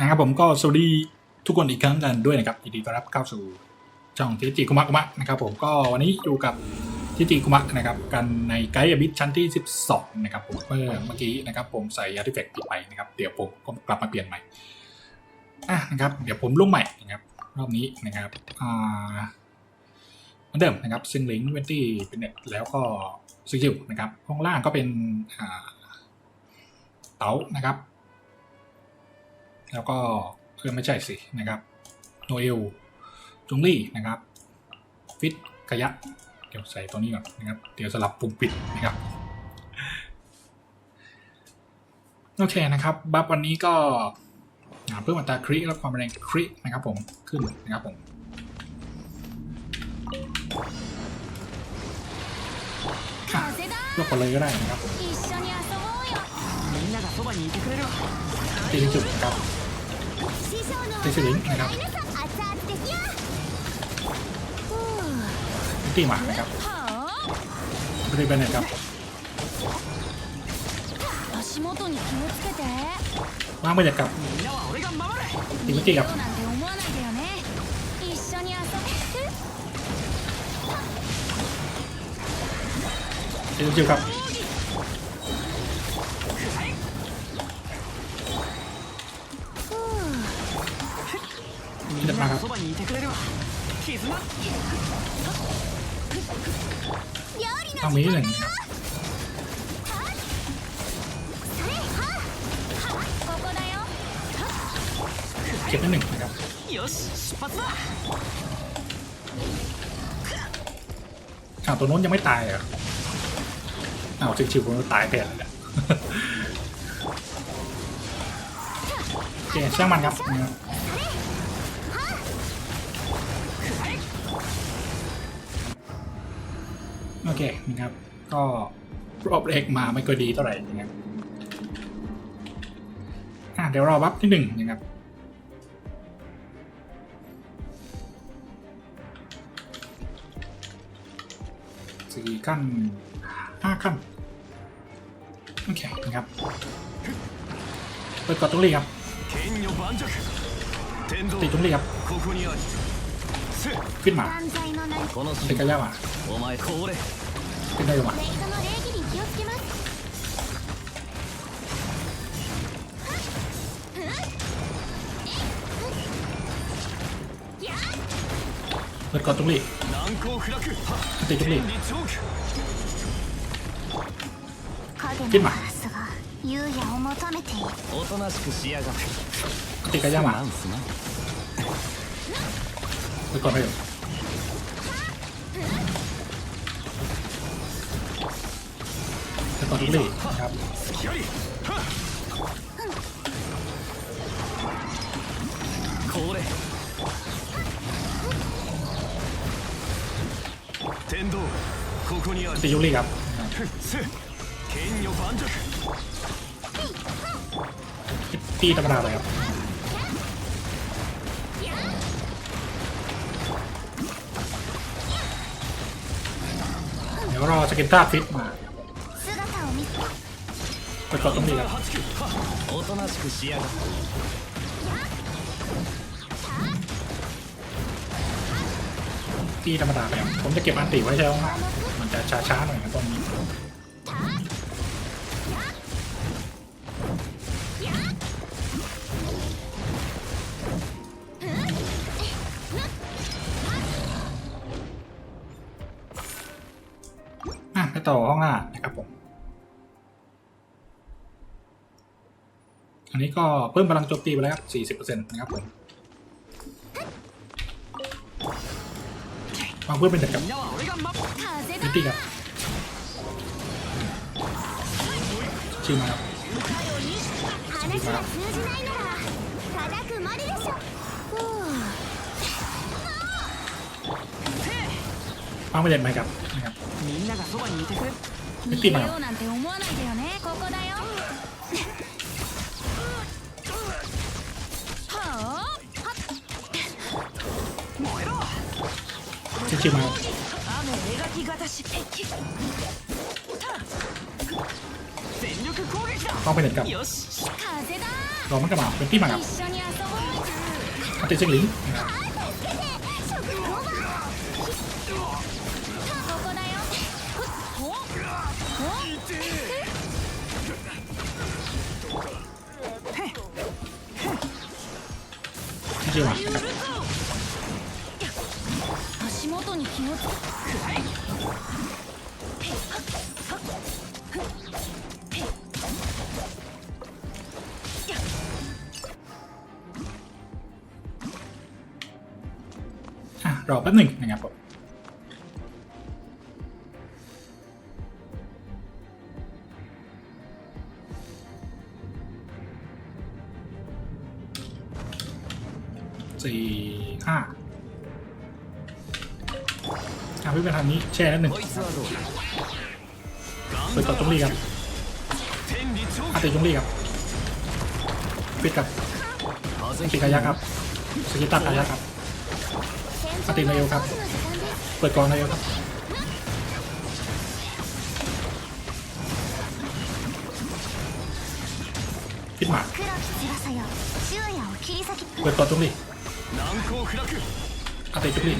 นะครับผมก็สวัสดีทุกคนอีกครั้งกันด้วยนะครับยินดีต้อนรับเข้าสู่ช่องทิจิคุมะคุมะนะครับผมก็วันนี้อยู่กับทิจิคุมะนะครับกันในไกด์อบิทชั้นที่ 12 นะครับผมเมื่อเมื่อกี้นะครับผมใส่อาร์ติแฟกต์ผิดไปนะครับเดี๋ยวผมก็กลับมาเปลี่ยนใหม่อะนะครับเดี๋ยวผมลงใหม่นะครับรอบนี้นะครับอ่าเหมือนเดิมนะครับซึ่งลิงก์เวนตี้เป็นเน็ตแล้วก็สกิลนะครับห้องล่างก็เป็นอ่าเต๋านะครับ แล้วก็เออไม่ใช่สินะครับโนเอลจงลี่นะครับฟิตกระยะ เดี๋ยวใส่ตัวนี้ก่อนนะครับ เดี๋ยวสลับปุ่มปิดนะครับ โอเคนะครับ บัฟวันนี้ก็เพิ่มอัตราคริและความแรงครินะครับผม ขึ้นนะครับผมก็ไอคนเลยก็ได้นะครับตีจุดครับ เป็นสิรินะครับตีหมานะครับบริเวณนะครับว่างไปจากกับตีมิติกับเดี๋ยวครับ เมาครับเอามีหนึ่งเก็บได้หนึ่งนะครับอ้าวตัวโน้นยังไม่ตายอะอ้าวชิวๆผมตายไปแล้วเหละโอเคช่างมันครับ โอเคนะครับ ก็รอบแรกมาไม่ค่อยดีเท่าไหร่นะครับอะเดี๋ยวรอบับที่หนึ่งนะครับสี่ขั้นห้าขั้นโอเคนะครับเปิดก่อนตรงนี้ครับติดตรงนี้ครับ ขึ้นมาเป็นกระยาว่ะเป็นกระยาว่ะเปิดก่อนจุกลี่ตีจุกลี่ขึ้นมาตีกระยาว่ะ า なんすな เปิดกดได้อยู่เปิดกดตรงนี้นะครับ 隙ありはっこれ天道ここにあ ติด り ตรงนี้ครับ せ剣女盤石 ตีธรรมดาเลยครับ ดี๋ยวรอสกินต้าฟิตมาไปกดตรงนี้แล้วตีธรรมดาไปบผมจะเก็บอันตีไว้ใช้ห้องมันจะช้าๆหน่อยนะตอนนี้ ต่อห้องห้านะครับผม อันนี้ก็เพิ่มพลังโจมตีไปแล้วครับสี่สิบเปอร์เซ็นต์นะครับผมวางเพื่อเป็นจัดกับนิติกับชิวมาครับชิวมาครับวางไปเด็ดไหมครับ みんながそばにいてくれるミッキーマン逃げようなんて思わないでよねここだよはあ燃えろ ชื่อชื่อมาครับ 雨描きがたし全力攻撃だ วางไม่เด็ดกับ よし風だ รอมันกระบาเป็นที่มาครับ 一緒に遊ぼう อันติเซงลิงนะครับ ที่ชื่อมานะครับ 足元に気をつけ อ่ะรอแป๊บหนึ่งนะครับผม วิ่งไปทางนี้แช่นั่นหนึ่งเปิดต่อจงรีครับอาเตะจงรีครับปิดกับปิดกายะครับสกิตากายะครับอาเตะนายโยครับ เปิดกองนายโยครับปิดหมาเปิดต่อจงรีอาเตะจงรี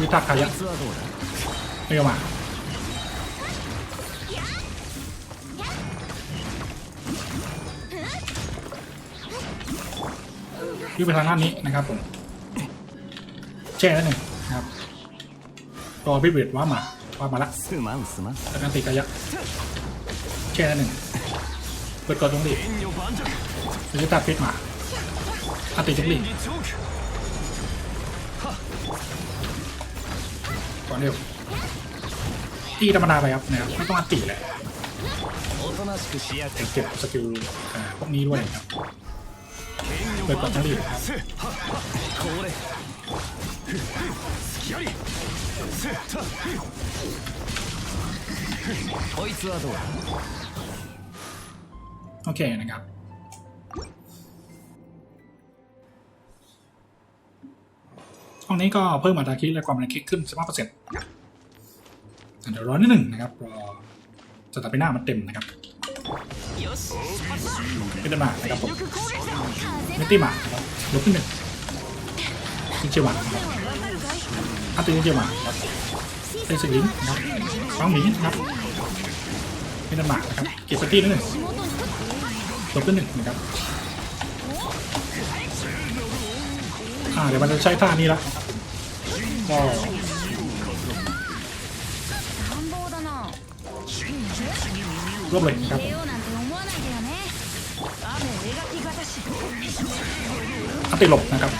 วิทักษ์ขยัะไรียกมายืดไปทางด้านนี้นะครับผมแช่แล้วหนึ่งนะครับต่อพิบิวทว่ามาว่ามาละแล้วกันตีกายะแช่แล้วหนึ่งเปิดก่อนตรงนี้หรือจะตัดพิรมาอัดติดจักรี ก่อนเร็วตีธรรมดาไปครับนะครับไม่ต้องอันตีเลยเก็บสกิลพวกนี้ด้วยครับเปิดก่อนทั้งดีคโอเคนะครับ ช่องนี้ก็เพิ่มอัตราคิดและความแรงคิดขึ้นสิบห้าเปอร์เซ็นต์นะคเดี๋ยวรอนิดหนึ่งนะครับรอจะตัดไปหน้ามันเต็มนะครับไม่ได้มานะครับผมไม่ตีมาครับลบขึ้นหนึ่งชิเชียวหวานอัตติเชียวหมาครับเตสลิงนะครับฟังหมีนะครับไม่ได้มานะครับเก็บสตีนิดหนึ่งลบขึ้นหนึ่งนะครับ อ่าเดี๋ยวมันจะใช้ท่านี้ละก็รวบเลยครับอัติหลบนะครับ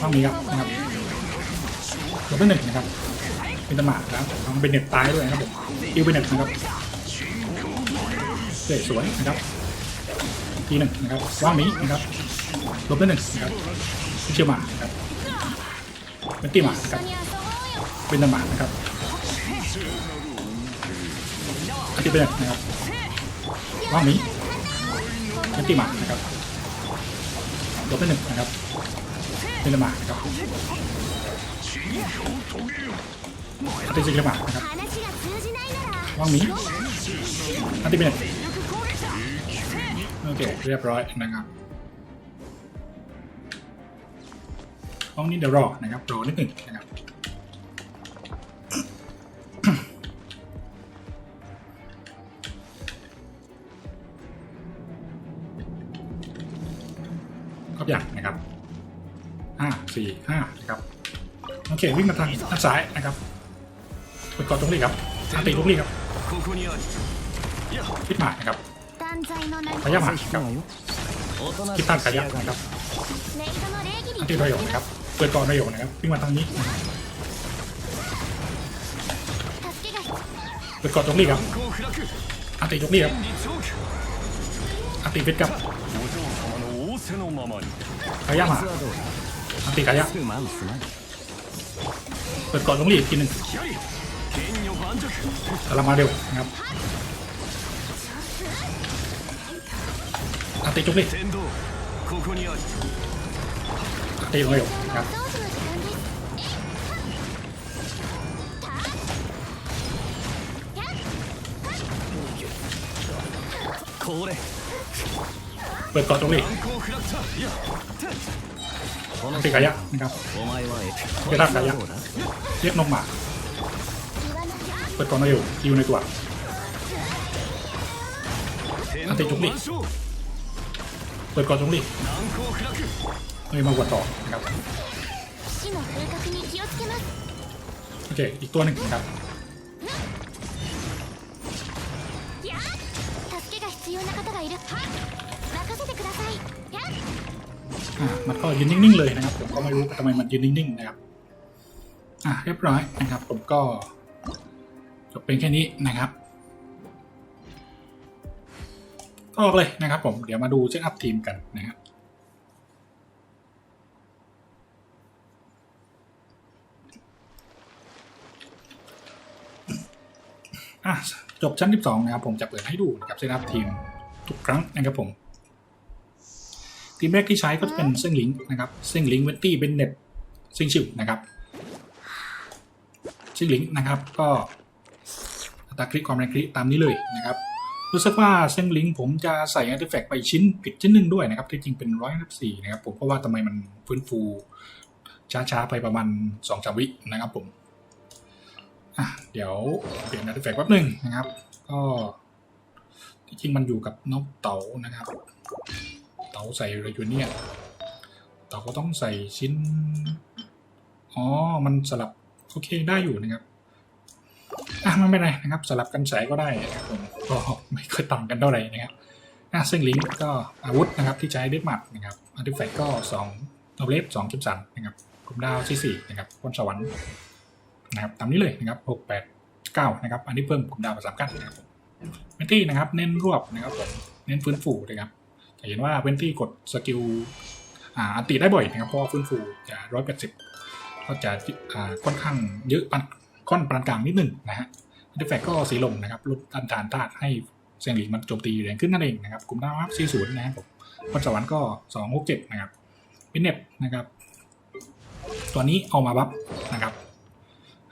ข้างนี้ครับนะครับหลเป็นหนึ่งนะครับ เป็นตมาดครับต้องเป็นเน็ตตายด้วยนะครับผมอิวเป็นหน็ตนะครับเสวยนะครับ ทีหนึ่งนะครับว่างมีนะครับลบได้หนึ่งนะครับเชื่อมาครับเป็นตีหมาครับเป็นตาหมานะครับอาทิตย์เป็นนะครับว่างมีเป็นตีหมานะครับลบได้หนึ่งนะครับเป็นตาหมานะครับอาทิตย์เป็นตมานะครับว่างนี้อาทิตย์เป็น โอเค เรียบร้อยนะครับห้องนี้เดี๋ยวรอนะครับรอนิดหนึ่งนะครับก็อย่างนะครับห้าสี่ห้านะครับโอเควิ่งมาทางด้านซ้ายนะครับกดกอดตรงนี้ครับตีตรงนี้ครับพิดมานะครับ ขยับมากครับคิดตั้งขยับนะครับที่ประโยชน์นะครับเปิดก่อนประโยชน์นะครับวิ่งมาทางนี้เปิดก่อนตรงนี้ครับอัติตรงนี้ครับอัติเป็นกับขยับมาอัติขยับเปิดก่อนตรงนี้อีกทีหนึ่งกำลังมาเร็วนะครับ อันติจุกดิตีลงไปอยู่ครับเปิดก่อนตรงนี้ตีกายะนะครับเรียกกายะเรียกนกหมาเปิดก่อนมาอยู่อยู่ในตัวอันติจุกดิ เปิดก่อนตรงนี้นี่มากกว่ต่อครับโอเคอีกตัวหนึ่งครับมันก็ยืนนิ่งๆเลยนะครับ ผมก็ไม่รู้ทำไมมันยืนนิ่งๆนะครับอะเรียบร้อยนะครับ ผมก็จบเป็นแค่นี้นะครับ ออกเลยนะครับผมเดี๋ยวมาดูเซตอัพทีมกันนะครับจบชั้น 12 นะครับผมจะเปิดให้ดูนะครับเซตอัพทีมทุกครั้งนะครับผม ทีมแรกที่ใช้ก็จะเป็นเส้งลิงนะครับเส้งลิงเวนตี้เป็นเน็ตเส้งชิวนะครับเส้งลิงนะครับก็อัตราคลิกความแรงคลิกตามนี้เลยนะครับ รู้สึกว่าเส้งลิงผมจะใส่อาร์ติแฟกต์ไปชิ้นผิดชิ้นหนึ่งด้วยนะครับ ที่จริงเป็นร้อยสี่นะครับผมเพราะว่าทำไมมันฟื้นฟูช้าๆ ไปประมาณสองสวินะครับผมเดี๋ยวเปลี่ยนอาร์ติแฟกต์แป๊บหนึ่งนะครับ ก็ที่จริงมันอยู่กับน้องเต๋านะครับ เต๋าใส่เรยูเนียเต๋าก็ต้องใส่ชิ้นอ๋อมันสลับโอเคได้อยู่นะครับ อะไม่เป็นไรนะครับสลับกันใส่ก็ได้นะครับผมก็ไม่ค่อยต่างกันเท่าไหร่นะครับอะซึ่งลิงก์ก็อาวุธนะครับที่ใช้เดดมัดนะครับอันติแฟกก็สองตัวเลฟสองจุดสามนะครับกลุ่มดาวที่สี่นะครับพรสวรรค์นะครับตามนี้เลยนะครับหกแปดเก้านะครับอันนี้เพิ่มกลุ่มดาวมาสามกันนะครับผมเมนตี้นะครับเน้นรวบนะครับผมเน้นฟื้นฟูนะครับจะเห็นว่าเวนตี้กดสกิลอ่าอันติได้บ่อยนะครับเพราะฟื้นฟูจะร้อยแปดสิบก็จะอ่าค่อนข้างเยอะปานค่อนปานกลางนิดหนึ่งนะฮะ ดีแฟกก็สีลมนะครับลดต้านทานธาตุให้เซียงหลีมันโจมตีแรงขึ้นนั่นเองนะครับกลุ่มดาวครับ40นะครับผมพรสวรรค์ก็267นะครับพินเน็ตนะครับ ตัวนี้เอามาบัฟนะครับ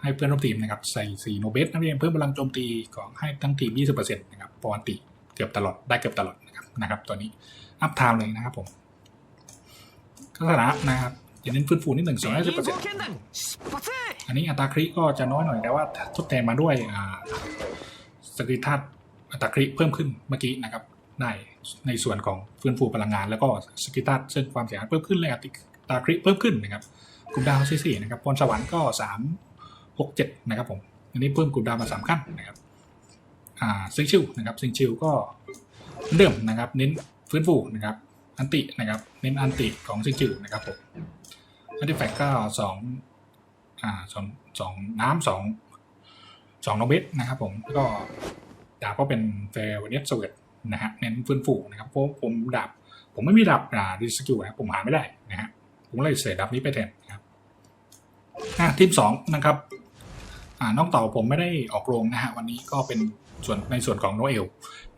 ให้เพื่อนร่วมทีมนะครับใส่สีโนเบสนั่นเองเพิ่มพลังโจมตีของให้ทั้งทีม 20%นะครับปกติเกือบตลอดได้เกือบตลอดนะครับนะครับ ตัวนี้อัพไทม์เลยนะครับผมก็ชนะนะครับ จะเน้นฟื้นฟูนิดหนึ่งสองห้าสิบเปอร์เซ็นต์อันนี้อัตราคริก็จะน้อยหน่อยแต่ว่าทดแทนมาด้วยสกิลทัศอัตราคริเพิ่มขึ้นเมื่อกี้นะครับในในส่วนของฟื้นฟูพลังงาน แล้วก็สกิลทัศเส้นความเสียหายเพิ่มขึ้นและอัตราคริเพิ่มขึ้นนะครับกลุ่มดาวที่สี่นะครับพรสวรรค์ก็สามหกเจ็ดนะครับผมอันนี้เพิ่มกลุ่มดาวมาสามขั้นนะครับอ่าซิงชิวนะครับซิงชิวก็เดิมนะครับ เน้นฟื้นฟูนะครับอันตินะครับเน้นอันติของซิงชิวนะครับผม อันติแฟกก็สองอ่าสองสองน้ำสองสองโนเบสนะครับผมก็ดาบก็เป็นเฟรเนสเวิร์ดนะฮะเน้นฟื้นฟูนะครับเพราะผมดาบผมไม่มีดาบอ่าดิสกิลนะผมหาไม่ได้นะฮะผมเลยเสียดาบนี้ไปแทนนะครับอ่าทีมสองนะครับอ่าน้องเต่าผมไม่ได้ออกโรงนะฮะวันนี้ก็เป็นส่วนในส่วนของโนเอล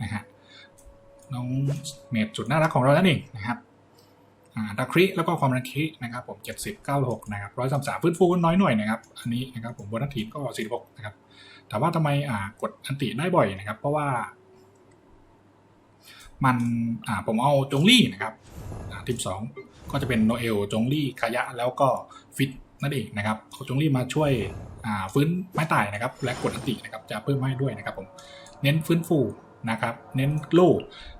นะฮะน้องเมดสุดน่ารักของเรานั่นเองนะครับ ดักคริแล้วก็ความรังครินะครับผม 70 96นะครับร้อยสามสามฟื้นฟูน้อยหน่อยนะครับอันนี้นะครับผมบนนักทีมก็46นะครับแต่ว่าทำไมกดอันติได้บ่อยนะครับ เพราะว่า มันผมเอาจงลี่นะครับทีมสองก็จะเป็นโนเอลจงลี่คายะแล้วก็ฟิตนั่นเองนะครับเอาจงลี่มาช่วยฟื้นไม้ตายนะครับ และกดอันตินะครับจะเพิ่มให้ด้วยนะครับผมเน้นฟื้นฟูนะครับ เน้นโล่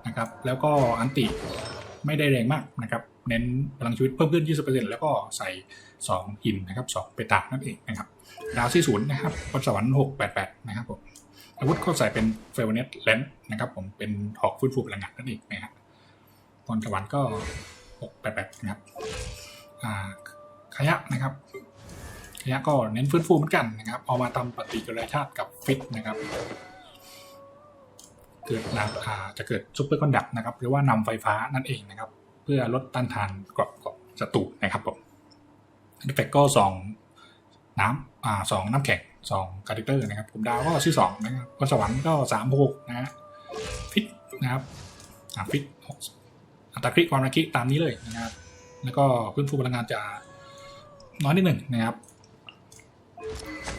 นะครับ แล้วก็อันติไม่ได้แรงมากนะครับ เน้นพลังชีวิตเพิ่มขึ้น 20%แล้วก็ใส่ 2 หินนะครับ2เปตานั่นเองนะครับดาวที่ศูนย์นะครับพรสวรรค์688 นะครับผมอาวุธก็ใส่เป็นเฟลเนตเลนนะครับผมเป็นหอกฟื้นฟูพลังงานนั่นเองนะครับพรสวรรค์ก็ 688 นะครับอ่าขยะนะครับขยะก็เน้นฟื้นฟูเหมือนกันนะครับเอามาทำปฏิกิริยาชาติกับฟิตนะครับเกิดน้ำอ่าจะเกิดซุปเปอร์คอนดักต์นะครับหรือว่านำไฟฟ้านั่นเองนะครับ พื่อลดต้านทานกรอบของศัตรูนะครับผมดีเฟกก็สองน้ำอ่าสองน้ำแข็งสองคารคเตอร์นะครับผมดาวก็ชื่อสองนะครับพรสวรรค์ก็สามหกนะฮะฟิตนะครับอ่าฟิตหกอัตราคลิกความระคิตามนี้เลยนะครับ แล้วก็พื้นฟูพลังงานจะน้อยนิดหนึ่งนะครับ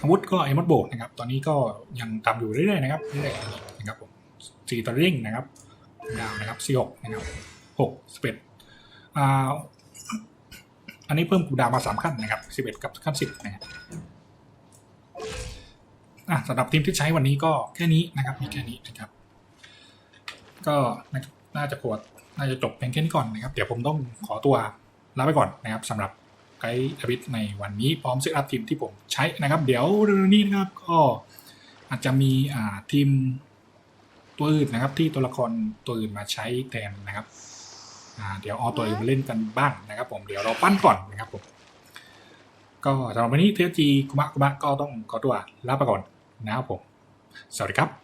อาวุธก็ไอมอดโบนะครับ ตอนนี้ก็ยังทำอยู่เรื่อยๆนะครับเรื่อยๆนะครับผมสี่ตริงนะครับดาวนะครับสี่หกนะครับหกสิบเอ็ด อันนี้เพิ่มคูดาวมาสามขั้นนะครับสิบเอ็ดกับขั้นสิบนะครับอะสำหรับทีมที่ใช้วันนี้ก็แค่นี้นะครับมีแค่นี้นะครับ ก็น่าจะปวดน่าจะจบเพียงแค่นี้ก่อนนะครับ เดี๋ยวผมต้องขอตัวลาไปก่อนนะครับสำหรับไกด์อบิทในวันนี้พร้อมเซตอัพทีมที่ผมใช้นะครับ เดี๋ยวเร็วนี้นะครับก็อาจจะมีอ่าทีมตัวอื่นนะครับ ที่ตัวละครตัวอื่นมาใช้แทนนะครับ อ่าเดี๋ยวเอาตัวอื่นมาเล่นกันบ้างนะครับผมเดี๋ยวเราปั้นก่อนนะครับผม ก็สำหรับวันนี้เทจีคุมะคุมะก็ต้องขอตัวลาไปก่อนนะครับผม สวัสดีครับ